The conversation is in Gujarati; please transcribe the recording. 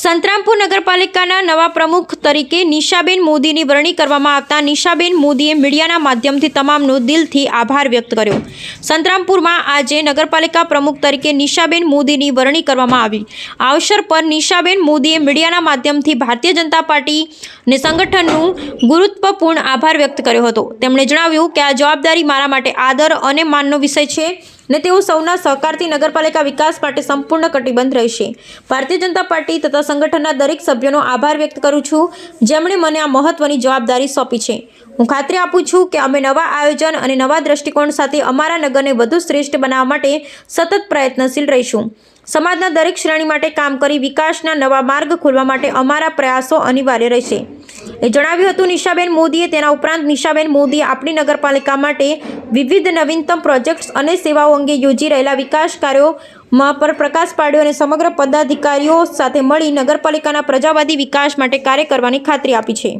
સંતરામપુર નગરપાલિકાના નવા પ્રમુખ તરીકે નિશાબેન મોદીની વરણી કરવામાં આવતા નિશાબેન મોદીએ મીડિયાના માધ્યમથી તમામનો દિલથી આભાર વ્યક્ત કર્યો. સંતરામપુરમાં આજે નગરપાલિકા પ્રમુખ તરીકે નિશાબેન મોદીની વરણી કરવામાં આવી. આ અવસર પર નિશાબેન મોદીએ મીડિયાના માધ્યમથી ભારતીય જનતા પાર્ટી ને સંગઠનનું ગુરુત્વપૂર્ણ આભાર વ્યક્ત કર્યો હતો. તેમણે જણાવ્યું કે આ જવાબદારી મારા માટે આદર અને માનનો વિષય છે. ને તેઓ સૌના સહકારથી નગરપાલિકા વિકાસ માટે સંપૂર્ણ કટિબદ્ધ રહેશે. ભારતીય જનતા પાર્ટી તથા સંગઠનના દરેક સભ્યોનો આભાર વ્યક્ત કરું છું. જેમણે મને આ મહત્વની જવાબદારી સોંપી છે. હું ખાતરી આપું છું કે અમે નવા આયોજન અને નવા દ્રષ્ટિકોણ સાથે અમારા નગરને વધુ શ્રેષ્ઠ બનાવવા માટે સતત પ્રયત્નશીલ રહીશું. સમાજના દરેક શ્રેણી માટે કામ કરી વિકાસના નવા માર્ગ ખોલવા માટે અમારા પ્રયાસો અનિવાર્ય રહેશે. એ જણાવ્યું હતું, નિશાબેન મોદીએ તેના ઉપરાંત નિશાબેન મોદીએ આપણી નગરપાલિકા માટે વિવિધ નવીનતમ પ્રોજેક્ટ્સ અને સેવાઓ અંગે યોજી રહેલા વિકાસ કાર્યોમાં પર પ્રકાશ પાડ્યો અને સમગ્ર પદાધિકારીઓ સાથે મળી નગરપાલિકાના પ્રજાવાદી વિકાસ માટે કાર્ય કરવાની ખાતરી આપી છે.